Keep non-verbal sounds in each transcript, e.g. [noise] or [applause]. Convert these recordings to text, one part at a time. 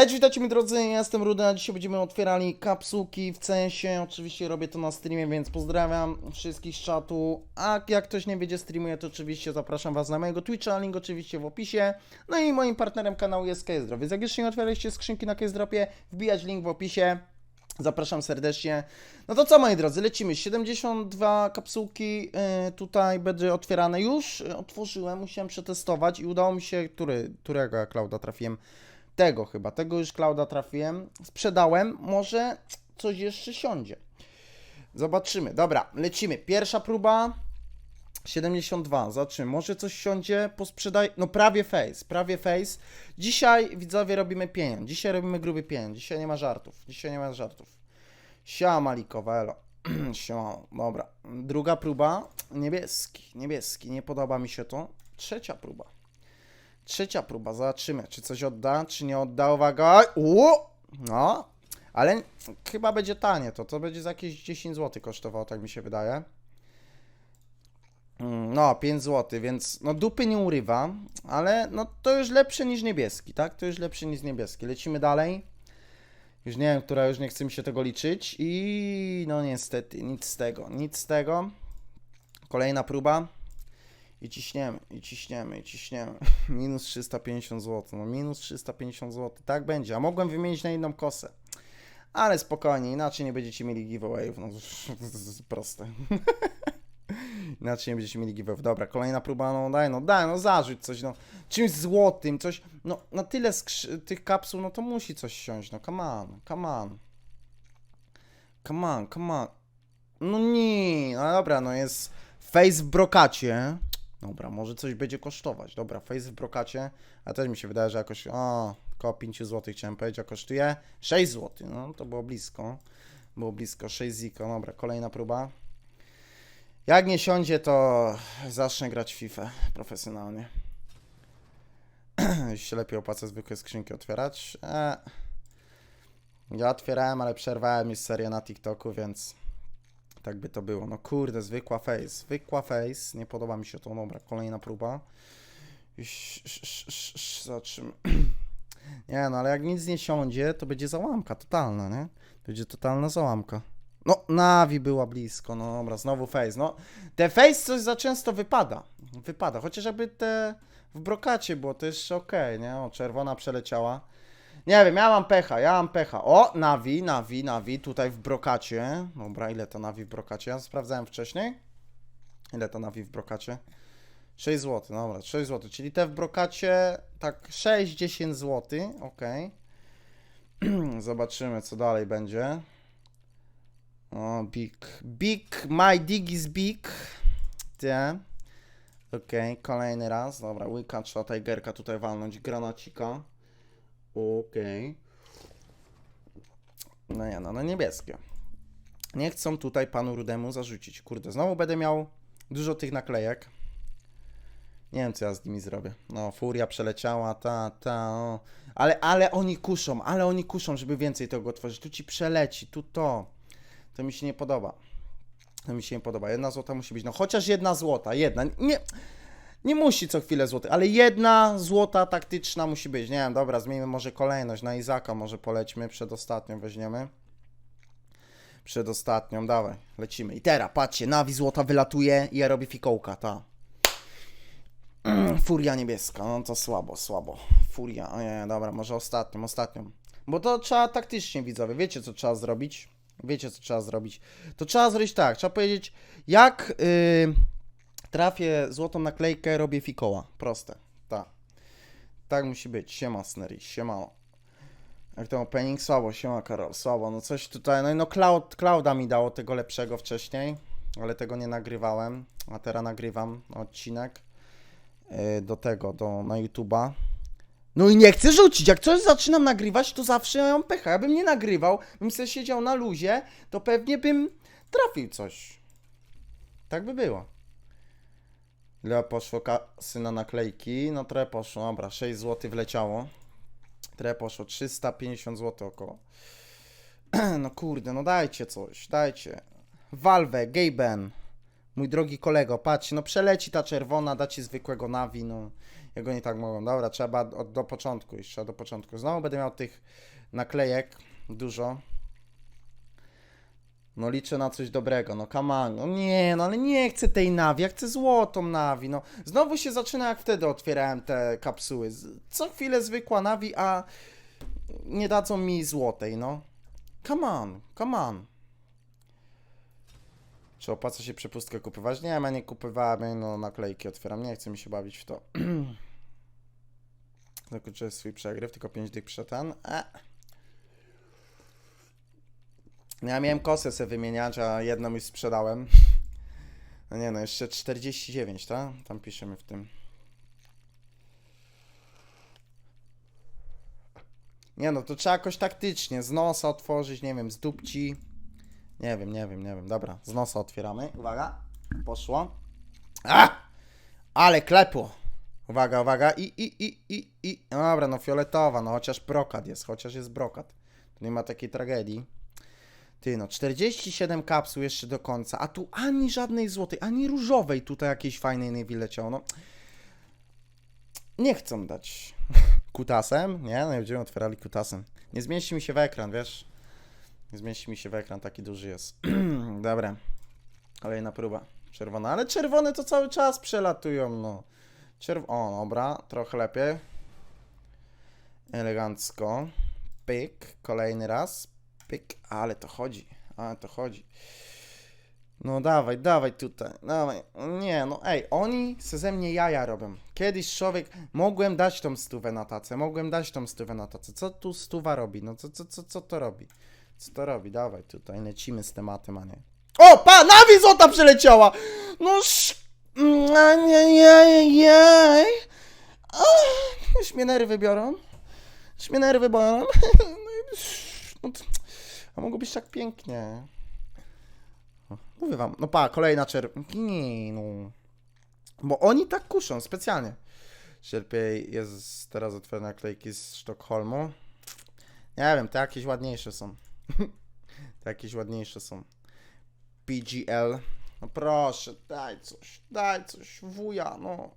Hej, witajcie mi drodzy, ja jestem Rudy, a dzisiaj będziemy otwierali kapsułki w sensie, oczywiście robię to na streamie, więc pozdrawiam wszystkich z czatu, a jak ktoś nie wiedzie streamuję, to oczywiście zapraszam was na mojego Twitcha, link oczywiście w opisie, no i moim partnerem kanału jest Case więc jak jeszcze nie otwieraliście skrzynki na Case Dropie, wbijać link w opisie, Zapraszam serdecznie. No to co, moi drodzy, lecimy. 72 kapsułki yy, tutaj będzie otwierane już. Yy, Otworzyłem, musiałem przetestować i udało mi się, który, którego Klauda trafiłem? Tego chyba, tego już Klauda trafiłem. Sprzedałem, może coś jeszcze siądzie. Zobaczymy. Dobra, lecimy. Pierwsza próba. 72, zobaczymy, może coś siądzie, posprzedaj, no prawie face, prawie face. Dzisiaj, widzowie, robimy pieniądz, dzisiaj robimy gruby pieniądz, dzisiaj nie ma żartów, dzisiaj nie ma żartów. Siema Malikowa, elo. [clears throat] Siema, dobra. Druga próba, niebieski, niebieski, nie podoba mi się to. Trzecia próba. Trzecia próba, zobaczymy, czy coś odda, czy nie odda, uwaga. Uuu, no, ale chyba będzie tanie to, to będzie za jakieś 10 zł kosztowało, tak mi się wydaje. Mm, No, 5 zł, więc no dupy nie urywa, ale no to już lepsze niż niebieski, tak? To już lepsze niż niebieski. Lecimy dalej. Już nie wiem, która już nie chce mi się tego liczyć i no niestety nic z tego, nic z tego. Kolejna próba. I ciśniemy, i ciśniemy, i ciśniemy. [laughs] minus 350 zł, no minus 350 zł, tak będzie. A mogłem wymienić na inną kosę. Ale spokojnie, inaczej nie będziecie mieli giveawayów, no [laughs] proste. [laughs] Inaczej nie będziecie mieli giveaway. Dobra, kolejna próba, no daj, no daj, no zarzuć coś, no. Czymś złotym, coś, no na tyle tych kapsuł, no to musi coś siąść, no come on, come on. Come on, come on. No nie, no dobra, no jest face w brokacie. Dobra, może coś będzie kosztować. Dobra, face w brokacie, a też mi się wydaje, że jakoś, o, około 5 zł chciałem powiedzieć, a kosztuje 6 zł, no to było blisko. Było blisko, 6 ziko, dobra, kolejna próba. Jak nie siądzie, to zacznę grać FIFA profesjonalnie. Jeśli [clears throat] się lepiej opłaca zwykłe skrzynki otwierać. E, ja otwierałem, ale przerwałem już serię na TikToku, więc tak by to było. No kurde, zwykła face. Zwykła face. Nie podoba mi się to. Dobra, kolejna próba. Zobaczymy. [clears throat] Nie no, ale jak nic nie siądzie, to będzie załamka totalna, nie? Będzie totalna załamka. No, Navi była blisko, no dobra, znowu face. No, te face coś za często wypada. Wypada, chociaż jakby te w brokacie było, jeszcze okej, nie? O, czerwona przeleciała. Nie wiem, ja mam pecha, ja mam pecha. O, Navi, Navi, Navi, tutaj w brokacie. Dobra, ile to Navi w brokacie? Ja sprawdzałem wcześniej. Ile to Navi w brokacie? 6 zł, dobra, 6 zł, czyli te w brokacie tak 6-10 zł, okej. [clears throat] Zobaczymy, co dalej będzie. O, big. Big, my dig is big. Te. Okej, kolejny raz. Dobra, łyka, trzeba Tigerka tutaj walnąć. Granacika. Okej. No nie, no, no niebieskie. Nie chcą tutaj panu Rudemu zarzucić. Kurde, znowu będę miał dużo tych naklejek. Nie wiem, co ja z nimi zrobię. No, furia przeleciała, ta, ta, o. Ale, ale oni kuszą, ale oni kuszą, żeby więcej tego otworzyć. Tu ci przeleci, tu to. To mi się nie podoba. To mi się nie podoba. Jedna złota musi być. No chociaż jedna złota, jedna. Nie, nie musi co chwilę złoty, ale jedna złota taktyczna musi być. Nie wiem, dobra, zmieńmy może kolejność. Na Izaka może polećmy, przedostatnią weźmiemy. Przedostatnią, dawaj, lecimy. I teraz, patrzcie, Nawi złota wylatuje i ja robię fikołka, ta. [clears throat] Furia niebieska, no to słabo, słabo. Furia, o nie, dobra, może ostatnią, ostatnią. Bo to trzeba taktycznie, widzowie. Wiecie, co trzeba zrobić? Wiecie, co trzeba zrobić? To trzeba zrobić tak, trzeba powiedzieć, jak yy, trafię złotą naklejkę, robię fikoła. Proste, tak. Tak musi być. Siema, Snery, siemano. Jak ten opening? Słabo, siema, Karol, słabo. No coś tutaj, no i no Cloud, Clouda mi dało tego lepszego wcześniej, ale tego nie nagrywałem, a teraz nagrywam odcinek yy, do tego, do, na YouTube'a. No i nie chcę rzucić. Jak coś zaczynam nagrywać, to zawsze mam pecha. Ja bym nie nagrywał, bym sobie siedział na luzie, to pewnie bym trafił coś. Tak by było. Ile poszło kasy na naklejki? No trochę poszło, dobra, 6 zł wleciało. Trochę poszło, 350 zł około. [clears throat] No kurde, no dajcie coś, dajcie. Valve, Gaben, mój drogi kolego, patrzcie, no przeleci ta czerwona, dacie zwykłego Navi, no Jak oni tak mogą? Dobra, trzeba od, do początku trzeba do początku. Znowu będę miał tych naklejek dużo. No liczę na coś dobrego, no come on. No nie, no ale nie chcę tej nawi, ja chcę złotą nawi, no. Znowu się zaczyna jak wtedy otwierałem te kapsuły. Co chwilę zwykła nawi, a nie dadzą mi złotej, no. Come on, come on. Czy opłaca się przepustkę kupywać? Nie, ja nie kupowałem, no naklejki otwieram, nie chcę mi się bawić w to. [clears throat] Zakończyłem swój przegryw, tylko 5 dych przed ten. E. No Ja miałem kosę sobie wymieniać, a jedną już sprzedałem. No nie no, jeszcze 49, tak? Tam piszemy w tym. Nie no, to trzeba jakoś taktycznie, z nosa otworzyć, nie wiem, z dupci. Nie wiem, nie wiem, nie wiem. Dobra, z nosa otwieramy. Uwaga, poszło. A! Ale klepło. Uwaga, uwaga. I, i, i, i, i. Dobra, no fioletowa, no chociaż brokat jest, chociaż jest brokat. Tu nie ma takiej tragedii. Ty no, 47 kapsuł jeszcze do końca, a tu ani żadnej złotej, ani różowej tutaj jakiejś fajnej nie wyleciało, no. Nie chcą dać. [laughs] Kutasem? Nie, no nie będziemy otwierali kutasem. Nie zmieści mi się w ekran, wiesz? Nie zmieści mi się w ekran, taki duży jest. [clears throat] Dobra. Kolejna próba. Czerwona, ale czerwone to cały czas przelatują, no. Czerw... O, dobra, trochę lepiej. Elegancko. Pyk, kolejny raz. Pyk, ale to chodzi, ale to chodzi. No dawaj, dawaj tutaj, dawaj. Nie, no ej, oni se ze mnie jaja robią. Kiedyś człowiek, mogłem dać tą stówę na tacę, mogłem dać tą stówę na tacę. Co tu stuwa robi? No co, co, co, co to robi? Co to robi? Dawaj tutaj, lecimy z tematem, a nie. O, pa, nawi złota przyleciała! No sz... Mm, a nie, nie, nie. Ach, Już mnie nerwy biorą. Już mnie nerwy biorą. [laughs] No i... A mogło być tak pięknie. Mówię wam, no pa, kolejna czerw... Nie, no. Bo oni tak kuszą, specjalnie. Cierpiej jest teraz otwarte naklejki z Sztokholmu. Nie wiem, te jakieś ładniejsze są. [laughs] te jakieś ładniejsze są. PGL. No proszę, daj coś, daj coś, wuja, no.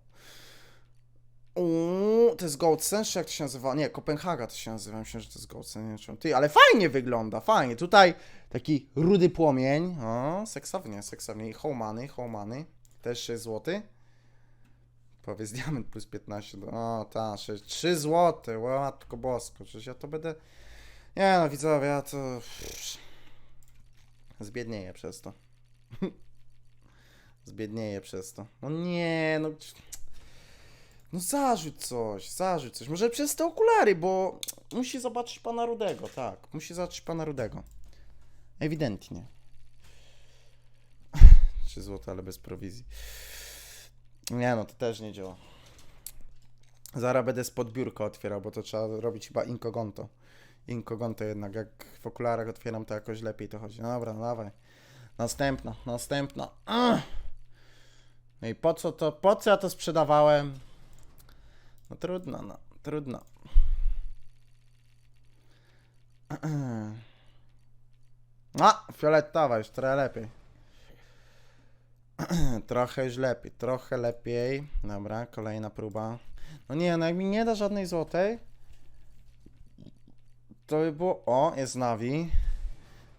To jest Gold Sense, czy jak to się nazywa? Nie, Kopenhaga to się nazywa, myślę, że to jest Gold Sense, nie wiem. Ty, ale fajnie wygląda, fajnie. Tutaj taki rudy płomień, o, seksownie, seksownie. I Homany, Homany, też 6 zł. Powiedz [laughs] diament plus 15, do- o, ta, 6, 3 zł, łatko bosko, przecież ja to będę... Nie no, widzowie, ja to... Zbiednieję przez to. [laughs] Zbiednieję przez to. No nie, no... No zarzuć coś, zarzuć coś. Może przez te okulary, bo musi zobaczyć pana Rudego, tak. Musi zobaczyć pana Rudego. Ewidentnie. [laughs] 3 zł, ale bez prowizji. Nie no, to też nie działa. Zaraz będę spod biurka otwierał, bo to trzeba robić chyba incognito. Incognito jednak, jak w okularach otwieram, to jakoś lepiej to chodzi. No dobra, no dawaj. Następna, następna. No i po co to, po co ja to sprzedawałem? No trudno, no, trudno. A, fioletowa już trochę lepiej. trochę już lepiej, trochę lepiej. Dobra, kolejna próba. No nie, no jak mi nie da żadnej złotej, to by było... O, jest Navi.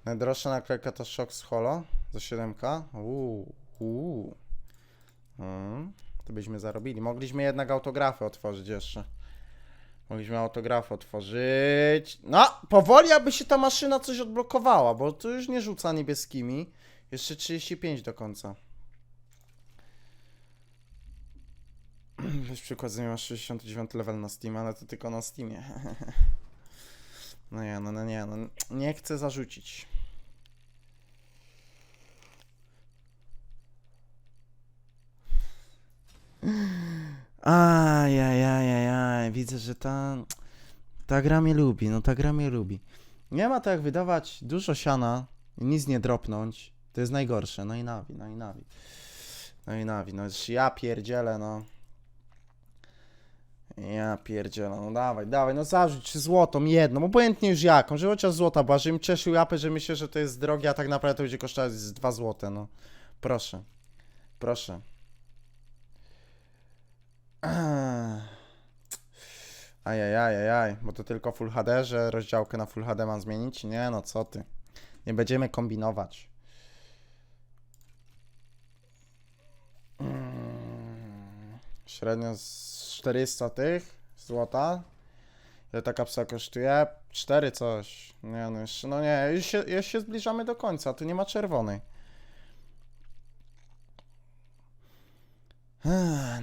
Najdroższa naklejka to Shock z Holo za 7k. Uuu, uuu. Mm, to byśmy zarobili. Mogliśmy jednak autografy otworzyć jeszcze. Mogliśmy autografy otworzyć. No, powoli aby się ta maszyna coś odblokowała, bo to już nie rzuca niebieskimi. Jeszcze 35 do końca. Weź przykład, że masz 69 level na Steam, ale to tylko na Steamie. [laughs] No nie, no, no nie, no nie chcę zarzucić. Ajajajajaj, widzę, że ta, ta gra mnie lubi, no ta gra mnie lubi. Nie ma to jak wydawać dużo siana i nic nie dropnąć. To jest najgorsze, no i nawi, no i nawi. No i nawi, no już ja pierdzielę, no. Ja pierdzielę, no dawaj, dawaj, no zarzuć złotą, jedną, obojętnie już jaką, że chociaż złota była, żebym cieszył japę, że myślę, że to jest drogie, a tak naprawdę to będzie kosztować z 2 złote, no. Proszę, proszę. Ajajajajaj, bo to tylko Full HD, że rozdziałkę na Full HD mam zmienić? Nie no, co ty. Nie będziemy kombinować. Mm, Średnio z 400 tych złota. Ile ta kapsuła kosztuje? 4 coś. Nie no, jeszcze, no nie, już się, już się zbliżamy do końca, tu nie ma czerwonej.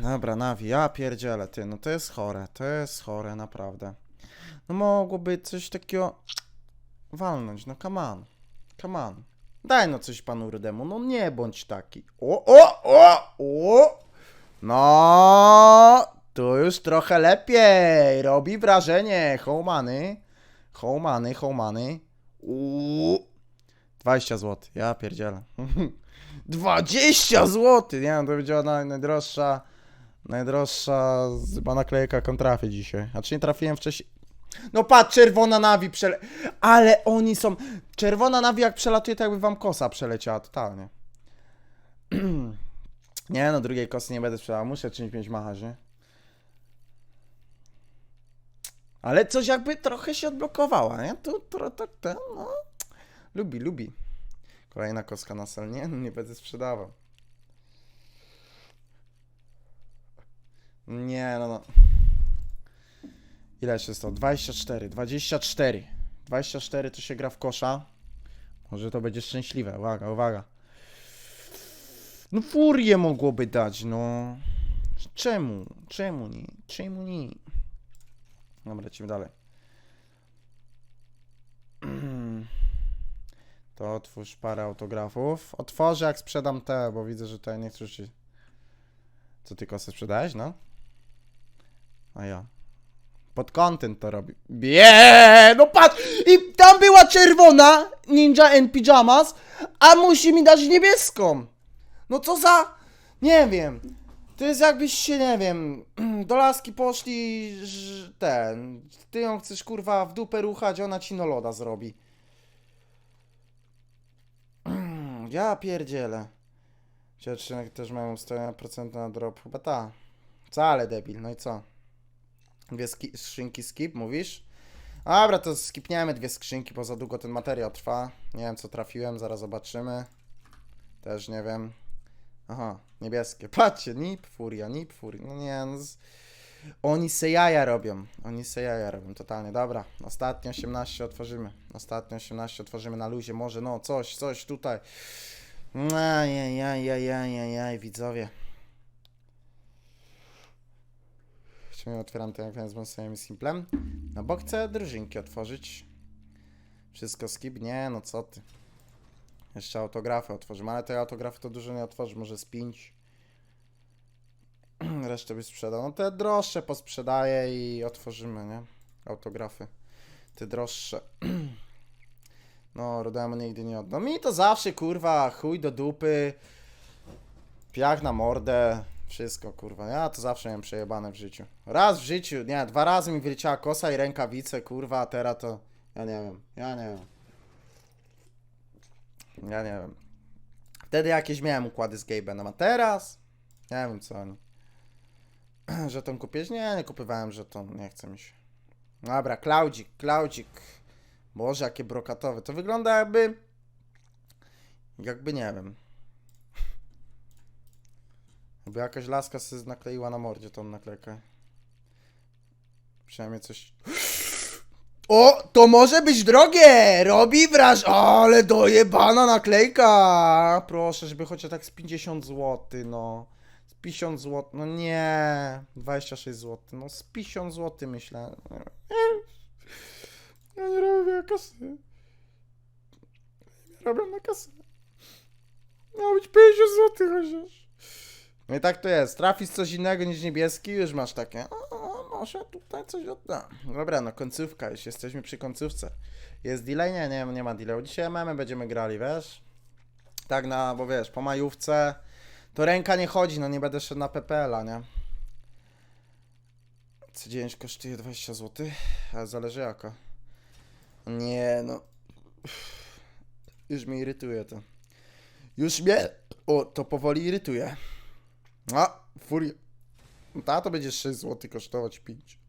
Dobra, Nawi, ja pierdzielę, ty, no to jest chore, to jest chore, naprawdę. No mogłoby coś takiego walnąć, no come on, come on. Daj no coś panu Rudemu, no nie bądź taki. O, o, o, o! No, tu już trochę lepiej, robi wrażenie, hołmany, hołmany, hołmany. Uuu. 20 zł, ja pierdzielę. [laughs] 20 zł! Nie no, to będzie naj, najdroższa, najdroższa chyba naklejka kontrafie dzisiaj. A czy nie trafiłem wcześniej? No patrz, czerwona nawi przele... Ale oni są... Czerwona nawi jak przelatuje, to jakby wam kosa przeleciała, totalnie. [clears throat] nie no, drugiej kosy nie będę sprzedał, muszę czymś mieć machać, nie? Ale coś jakby trochę się odblokowała, nie? Tu, tu, tu, tu, no. Lubi, lubi. Kolejna kostka na sel. Nie, no nie będę sprzedawał. Nie, no no. Ile jest to? 24, 24. 24 to się gra w kosza. Może to będzie szczęśliwe. Uwaga, uwaga. No furię mogłoby dać, no. Czemu? Czemu nie? Czemu nie? Dobra, lecimy dalej. To otwórz parę autografów. Otworzę jak sprzedam te, bo widzę, że tutaj nie chcesz ci... Co ty kosę sprzedałeś, no? A ja. Pod content to robi. Bie, no patrz! I tam była czerwona Ninja and Pyjamas, a musi mi dać niebieską. No co za... Nie wiem. To jest jakbyś się, nie wiem, [clears throat] do laski poszli, że ten... Ty ją chcesz, kurwa, w dupę ruchać, ona ci no loda zrobi. Ja pierdzielę. Dziewczynek też mają 100% na drop. Chyba ta. Wcale debil, no i co? Dwie ski- skrzynki skip, mówisz? Dobra, to skipniemy dwie skrzynki, bo za długo ten materiał trwa. Nie wiem, co trafiłem, zaraz zobaczymy. Też nie wiem. Aha, niebieskie. Patrzcie, Nip, Furia, Nip, Furia. No nie, no z... Oni se jaja robią. Oni se jaja robią, totalnie. Dobra, ostatnie 18 otworzymy. Ostatnie 18 otworzymy na luzie. Może, no, coś, coś tutaj. Ajajajajajajaj, widzowie. Chciałem otwieram to jak z wąsem simplem. No bo chcę drużynki otworzyć. Wszystko skip? Nie, no co ty. Jeszcze autografy otworzymy, ale te autografy to dużo nie otworzy, może z 5. Resztę by sprzedał. No te droższe posprzedaję i otworzymy, nie? Autografy. Te droższe. [clears throat] No, Rodemu nigdy nie oddam. Mi to zawsze, kurwa, chuj do dupy. Piach na mordę. Wszystko, kurwa. Ja to zawsze miałem przejebane w życiu. Raz w życiu, nie, dwa razy mi wyleciała kosa i rękawice, kurwa, a teraz to... Ja nie wiem, ja nie wiem. Ja nie wiem. Wtedy jakieś miałem układy z Gabenem, a teraz? Nie wiem co oni. [clears throat] Żeton kupiłeś? Nie, nie kupywałem żeton, nie chce mi się. Dobra, Cloudzik, Cloudzik. Boże, jakie brokatowe. To wygląda jakby... Jakby, nie wiem. [laughs] Jakby jakaś laska sobie nakleiła na mordzie tą naklejkę. Przynajmniej coś... [gasps] O, to może być drogie! Robi wraż... Ale dojebana naklejka! Proszę, żeby chociaż tak z 50 zł, no. Z 50 zł, no nie. 26 zł, no z 50 zł myślę. Ja nie robię kasy. Robię na kasę. Miało być 50 zł chociaż. No i tak to jest. Trafisz coś innego niż niebieski, już masz takie. O, może tutaj coś odda. Dobra, no końcówka, już jesteśmy przy końcówce. Jest delay? Nie, nie, nie ma delay. Dzisiaj MM będziemy grali, wiesz? Tak na, bo wiesz, po majówce to ręka nie chodzi, no nie będę szedł na PPL-a, nie? C9 kosztuje 20 zł, ale zależy jaka. Nie, no. Już mnie irytuje to. Już mnie. O, to powoli irytuje. A, furia. Ta to będzie 6 zł kosztować 5.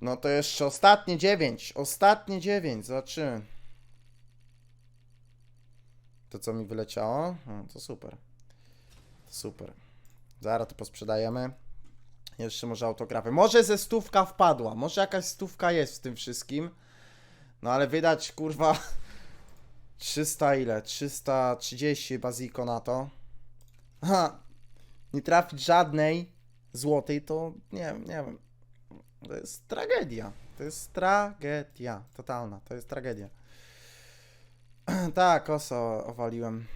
No to jeszcze ostatnie 9. Ostatnie 9. Zobaczymy. To co mi wyleciało? No, to super. Super. Zaraz to posprzedajemy. Jeszcze może autografy. Może ze stówka wpadła. Może jakaś stówka jest w tym wszystkim. No ale wydać kurwa [laughs] 300 ile? 330 baziko na to. Ha! Nie trafić żadnej złotej to nie wiem, nie wiem. To jest tragedia. To jest tragedia. Totalna. To jest tragedia. [clears throat] tak, oso owaliłem.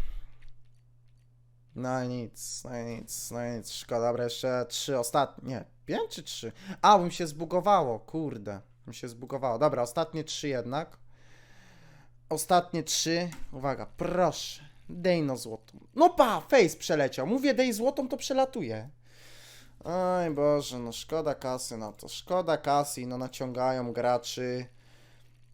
No nic, no nic, no nic. Szkoda, dobra, jeszcze trzy ostatnie. Nie, pięć czy trzy? A, bym się zbugowało, kurde. Mi się zbugowało. Dobra, ostatnie trzy jednak. Ostatnie trzy. Uwaga, proszę. Dej no złotą. No pa, face przeleciał. Mówię dej złotą, to przelatuje. Oj Boże, no szkoda kasy na to. Szkoda kasy, no naciągają graczy.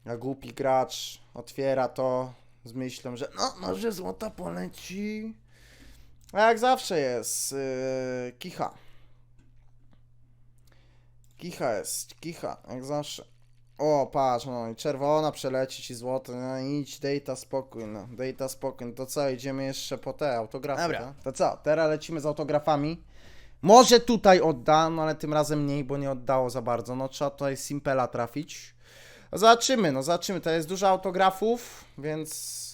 A głupi gracz otwiera to z myślą, że no może złota poleci. A jak zawsze jest yy, kicha. Kicha jest, kicha, jak zawsze. O, patrz, no i czerwona przeleci ci złoto, no idź, dejta spokój, no, dejta spokój. To co, idziemy jeszcze po te autografy, Dobra. tak? To co, teraz lecimy z autografami. Może tutaj odda, no ale tym razem mniej, bo nie oddało za bardzo. No trzeba tutaj Simpela trafić. Zobaczymy, no zobaczymy. To jest dużo autografów, więc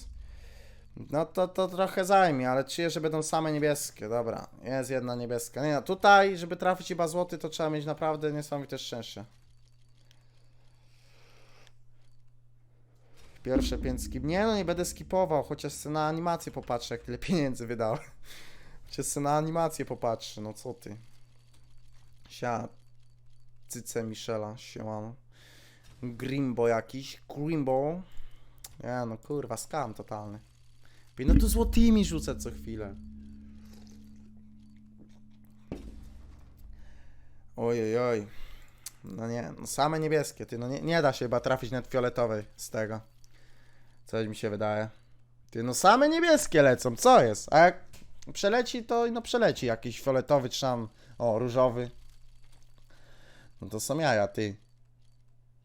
no to, to trochę zajmie, ale czuję, że będą same niebieskie. Dobra, jest jedna niebieska. Nie no, tutaj, żeby trafić chyba złoty, to trzeba mieć naprawdę niesamowite szczęście. Pierwsze pięć skip. Nie no, nie będę skipował, chociaż na animację popatrzę, jak tyle pieniędzy wydałem. [laughs] Chociaż na animację popatrzy, no co ty. Sia. Cyce Michela, siemano. Grimbo jakiś, Grimbo. Nie no, kurwa, skam totalny. Ej, No to złotymi rzucę co chwilę. Ojej, oj. No nie, no same niebieskie, ty, no nie, nie da się chyba trafić nawet fioletowej z tego. Coś mi się wydaje. Ty, no same niebieskie lecą, co jest? A jak przeleci, to no przeleci jakiś fioletowy czy o, różowy. No to są jaja, ty.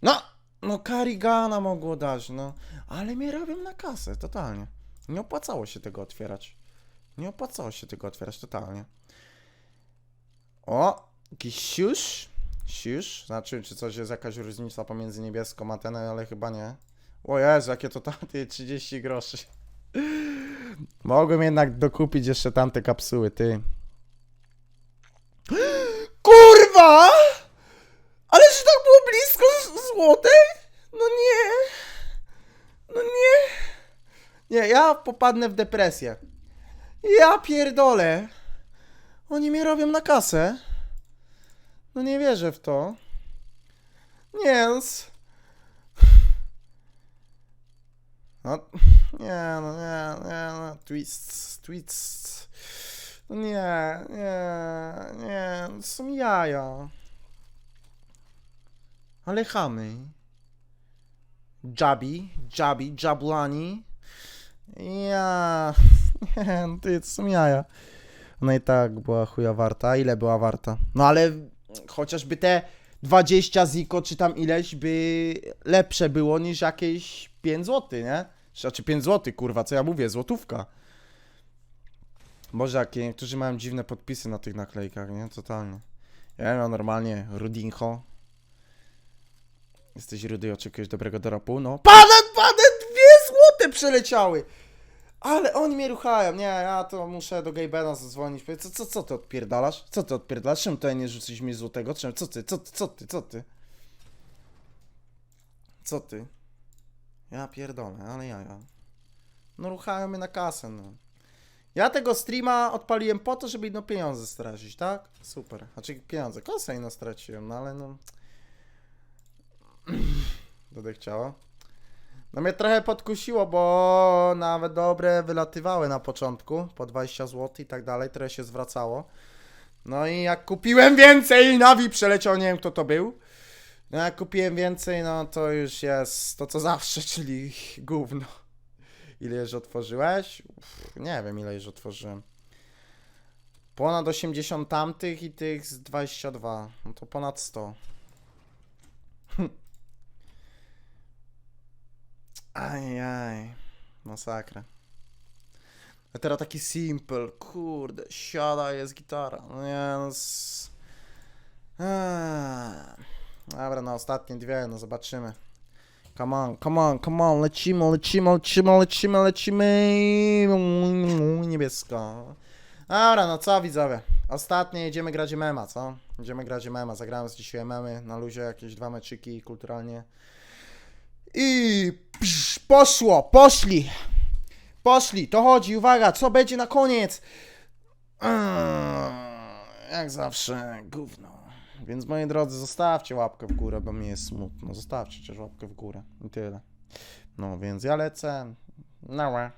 No, no Karigana mogło dać, no. Ale mnie robią na kasę, totalnie. Nie opłacało się tego otwierać. Nie opłacało się tego otwierać, totalnie. O, jakiś siusz. Znaczy, czy coś jest jakaś różnica pomiędzy niebieską a ten, ale chyba nie. O Jezu, jakie to tamte [laughs] 30 groszy. Mogłem jednak dokupić jeszcze tamte kapsuły, ty. [gasps] Kurwa! Ale że tak było blisko z- złotej? No nie. No nie. Ja popadnę w depresję. Ja pierdolę. Oni mnie robią na kasę. No nie wierzę w to. Nie, no. No, nie, no nie, nie, no, twists, twists. No nie, nie, nie, to są jaja. Ale chamy. Jabi, Jabi, Jablani. Ja. [laughs] Nie, no ty, to są jaja. No i tak była chuja warta. Ile była warta? No ale chociażby te 20 ziko, czy tam ileś by lepsze było niż jakieś 5 zł, nie? Znaczy 5 zł, kurwa, co ja mówię, złotówka. Może jakie niektórzy mają dziwne podpisy na tych naklejkach, nie? Totalnie. Ja miałem normalnie Rudinho. Jesteś rudy, oczekujesz dobrego dropu? No. Pane, pane, dwie złote przeleciały! Ale oni mnie ruchają, nie, ja to muszę do Gaybena zadzwonić. Powiedz, Co, co, co ty odpierdalasz? Co ty odpierdalasz? Czemu tutaj nie rzucić mi złotego? Czemu? Co ty, co ty, co ty, co ty? Co ty? Ja pierdolę, ale ja, ja. No ruchają mnie na kasę, no. Ja tego streama odpaliłem po to, żeby no pieniądze stracić, tak? Super. Znaczy pieniądze, kasę no straciłem, no ale no... [clears throat] Będę chciała. No mnie trochę podkusiło, bo nawet dobre wylatywały na początku, po 20 zł i tak dalej, trochę się zwracało. No i jak kupiłem więcej, Navi przeleciał, nie wiem kto to był. No jak kupiłem więcej, no to już jest to co zawsze, [laughs] czyli gówno. Ile już otworzyłeś? Uff, nie wiem ile już otworzyłem. Ponad 80 tamtych i tych z 22. No to ponad 100. [laughs] Ajaj. Masakra. A teraz taki simple. Kurde, siada, jest gitara. No nie, no. Eee. Dobra, na ostatnie dwie, no zobaczymy. Come on, come on, come on, lecimy, lecimy, lecimy, lecimy, lecimy. Niebiesko. Dobra, no co widzowie? Ostatnie jedziemy grać mema, co? Jedziemy grać mema, zagrałem z dzisiaj memy na luzie, jakieś dwa meczyki kulturalnie. I psz, poszło, poszli. Poszli, to chodzi, uwaga, co będzie na koniec? Eee, Jak zawsze, gówno. Więc moi drodzy, zostawcie łapkę w górę, bo mi jest smutno. Zostawcie chociaż łapkę w górę i tyle. No więc ja lecę. Nara.